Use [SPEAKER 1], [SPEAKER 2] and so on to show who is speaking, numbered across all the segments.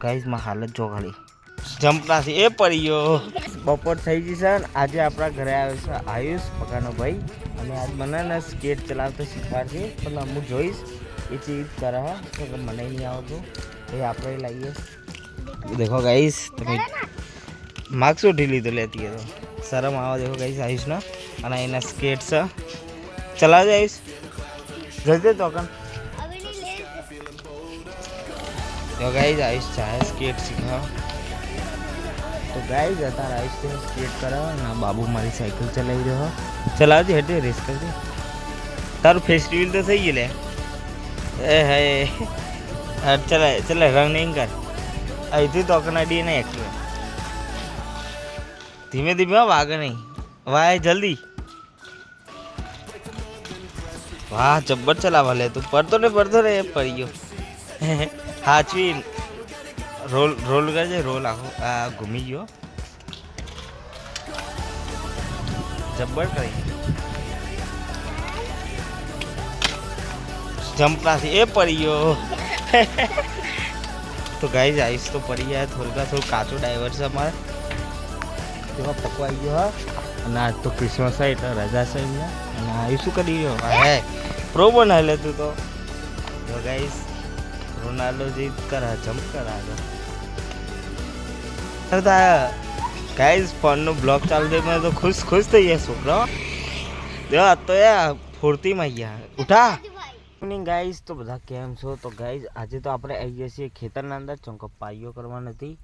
[SPEAKER 1] ગાઈઝમાં હાલત જો ખાલી જમ્પનાથી એ પડી ગયો બપોર થઈ ગઈ છે આજે આપણા ઘરે આવ્યો છે આયુષ પકાનો ભાઈ અને આજ મને ને સ્કેટ ચલાવતો શીખવાડશે પણ હું જોઈશ, એ ચીજ કરે હા. મને નહીં આવતું. એ આપણે લાવીએ દેખો ગાઈશ તમે માર્ક્સ ઉઠી લીધો લેતી તો. શરમ આવા દેખો ગાઈશ આયુષનો. અને એના સ્કેટ છે. ચલાવજો આયુષ. જજે તો કન તો ગાઈઝ આયુષ ચાહે સ્કેટ શીખવા. તો ગાઈઝ અત્યારે આયુષ તો સ્કેટ કરાવે ને બાબુ મારી સાયકલ ચલાવી રહ્યો ચલાવજે હેઠે રેસ કરજે. તારું ફેસ્ટિવલ તો થઈ ગયું લે એ હે. હા ચલા રનિંગ કર. અહીંથી તો અકનાડી નહીં એક્ટિવ ધીમે ધીમે વાગે નહીં. વાય, જલ્દી. વાહ, જબ્બર ચલાવવા લે તું. પડતો ને, પડતો રે પડી ગયો. હાચવી રોલ રોલ કરજે, રોલ આખો, આ ઘૂમી ગયો. જબ્બર કરી. જમ્પનાથી એ પડી ગયો. તો ગાઈ આવીશ તો પડી ગયા, થોડુંક થોડું કાચું ડાઈવર છે અમારે. તેમાં પકવાઈ ગયો, હા. અને આજ તો ક્રિસમસ છે, એટલે રજા છે અને આવી શું કરી રહ્યો? હે પ્રો બનાવી લે તું તો. તો ગાઈસ રોનાલ્ડો જે કરા જમ્પ કરા ગાઈઝ ફોનનો બ્લોક ચાલુ થઈ મને તો ખુશ ખુશ થઈ ગયા છોકરો. જો, આ તો યાર, ફૂર્તિમાં ગયા. ઉઠા. ઇવનિંગ ગાઈઝ તો બધા કેમ છો? તો ગાઈઝ આજે તો આપણે આવી ગયા છીએ ખેતરના અંદર ચમકો પાયો કરવાની હતી.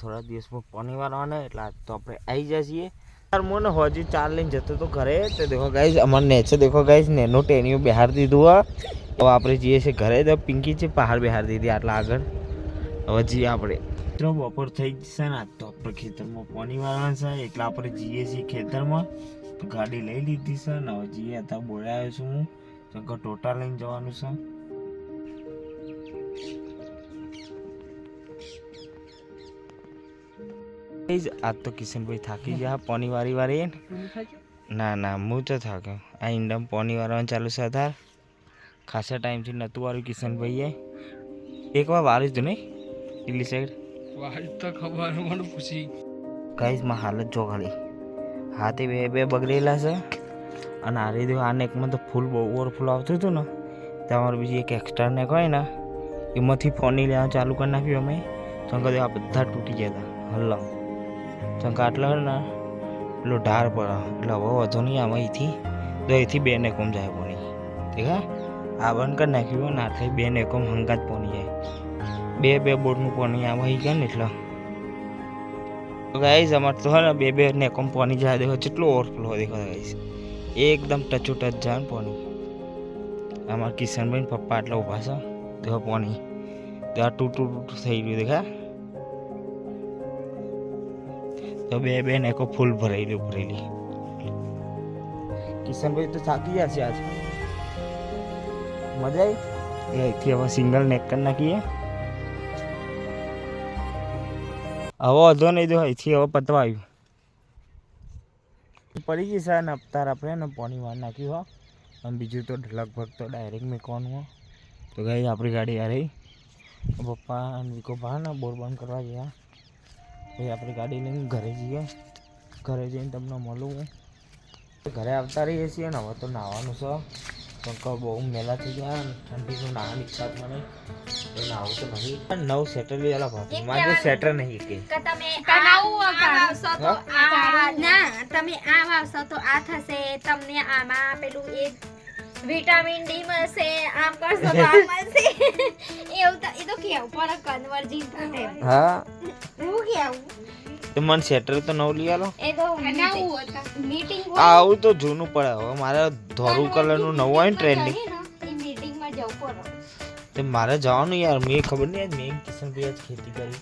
[SPEAKER 1] થોડા દિવસમાં પાણી વાળવાના એટલે તો આપણે આવી જઈએ છીએ. યાર મને હોજી ચાર લઈને જતો તો ઘરે. તો દેખો ગાઈસ અમારે નેચે દેખો ગાઈસ નેનો ટેનિયું બહાર દીધું હા. તો આપણે જઈએ છીએ ઘરે. તો પિંકી છે, પહાડ બહાર દીધી આટલા આગળ. હવે જઈએ આપણે. મિત્રો, બપોર થઈ જશે ને આજ તો આપણે ખેતરમાં પાણી વાળવાનું છે. એટલે આપણે જઈએ છીએ ખેતરમાં. તો ગાડી લઈ લીધી છે ને હવે જઈએ. અત્યારે બોલાવ્યો છું હું. તો ટોટા લઈને જવાનું છે. જ આજ તો કિશનભાઈ થાકી ગયા પોની વારી. વારી ના ના હું તો થાક્યો. આ ઈંડમ પોની વારવાનું ચાલુ છે અધાર. ખાસા ટાઈમથી નહોતું વાર્યું કિશનભાઈએ. એક વાર વાર્યું હતું નહીં? પેલી સાઈડ
[SPEAKER 2] વાર્યું તો ખબર મને પૂછી.
[SPEAKER 1] ગાઈઝમાં હાલત જો ખાલી. હાથે બે બે બગડેલા છે. અને આ રીતે આ નેકમાં તો ફૂલ બહુ ઓવરફ્લો આવતું હતું ને તમારું બીજી એક એક્સ્ટ્રા નેક હોય ને એમાંથી ફોની લેવાનું ચાલુ કરી નાખ્યું અમે. ચંકા આ બધા તૂટી ગયા હતા. હલ્લા. ચંકા હોય ને, પેલો ઢાર પડે એટલે હવે વધુ નહીં આમાં અહીંથી. તો અહીંથી બે નેકોમ જાય પોની દેખા આ બંધ કરી નાખ્યું ને, આટલે બે નેકોમ હંગાત પોની જાય. બે બે બોટનું પોણી આમાં આવી ગયા ને, એટલે. ગાઈઝ, અમારે તો ને, બે બે નેકોમ પોની જાય દેખો, કેટલો ઓવરફ્લો દેખો ગાઈઝ. એકદમ ટચો ટચ જાય ને પાણી. અમારા કિશનભાઈ પપ્પા આટલા ઊભા છે, દેખો પાણી. ત્યાં તૂટું તૂટું થઈ ગયું, દેખા. તો બે બે નેકો ફૂલ ભરેલી ભરેલી. કિશનભાઈ તો થાકી ગયા છે આજ. મજા આવી? એ અહીંથી હવે સિંગલ નેક કરી નાખીએ. હવે વધો નહીં દો અહીંથી હવે પતવા આવ્યું. પડી ગઈ સાહેબ અવતાર આપણે ને પાણી વાર નાખ્યું હો. અને બીજું તો લગભગ તો ડાયરેક્ટ મેકવાનું હો. તો ગઈ આપણી ગાડી આ રહી. પપ્પા અને વિકો ભા ને બોર બંધ કરવા ગયા. પછી આપણી ગાડી લઈને ઘરે જઈએ. ઘરે જઈને તમને મળું ઘરે આવતા રહીએ છીએ ને હવે તો નાહવાનું છે. કંકર બહુ મેલા થઈ ગયા ઠંડીનું નાહવાની ઈચ્છા મને તો નાહવું તો નહીં નવ સેટર લઈ આલા મારે સેટર નહીં કે
[SPEAKER 3] કે તમે
[SPEAKER 4] તમે
[SPEAKER 3] આ વાવશો તો આ તમે આ વાવશો તો આ થશે તમને આમાં પેલું એ વિટામિન ડી મળશે આમ કરશો તો આમ મળશે. એવું તો એ તો કેવું પડે કન્વર્જિંગ
[SPEAKER 1] હા? તો મને સેટર તો નવ લઈ આલો. આવું તો જૂનું પડે હવે. મારે ધોરું કલરનું નવું હોય ને ટ્રેન્ડિંગ તે મારે જવાનું યાર. મેં ખબર નહીં મેં કિશનભાઈ આજ ખેતી કરી.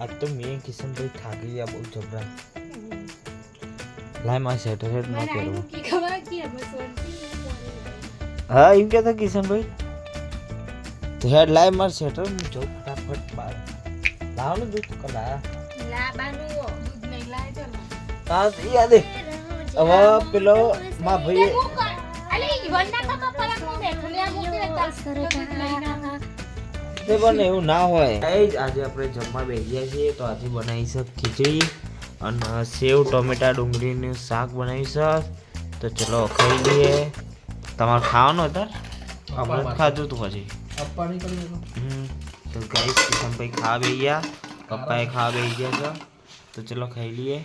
[SPEAKER 1] આજ તો મેં કિશનભાઈ થાકી ગયા બહુ જબરા. લાય મારે સેટર સેટ ન પહેરવું
[SPEAKER 4] મૂકી ખબર કે બસ
[SPEAKER 1] હા એમ કહેતા કિશનભાઈ? તો હેડ લાય મારે સેટર હું જાઉં ફટાફટ બહાર. લાવવાનું દૂધ કલા
[SPEAKER 3] લાબાનું
[SPEAKER 4] દૂધ નહીં લાય તો ને.
[SPEAKER 1] હા યાદ હવે પેલો માં ભાઈ
[SPEAKER 4] તો તો.
[SPEAKER 1] તે પણ એવું ના હોય Guys, આજે આપણે જમવા બેસીએ છીએ તો આજે બનાવી છે ખીચડી અને સેવ ટોમેટા ડુંગળીનું શાક બનાવી છે તો ચલો ખાઈ લઈએ તમારે ખાવાનું હતા આપણે જ ખાધું હતું પછી
[SPEAKER 2] આપવાની કરી
[SPEAKER 1] હમ, તો ગાઈસ કિશનભાઈ ખાવા બેસી ગયા પપ્પાએ ખાવા બેસી ગયા છે તો ચલો ખાઈ લઈએ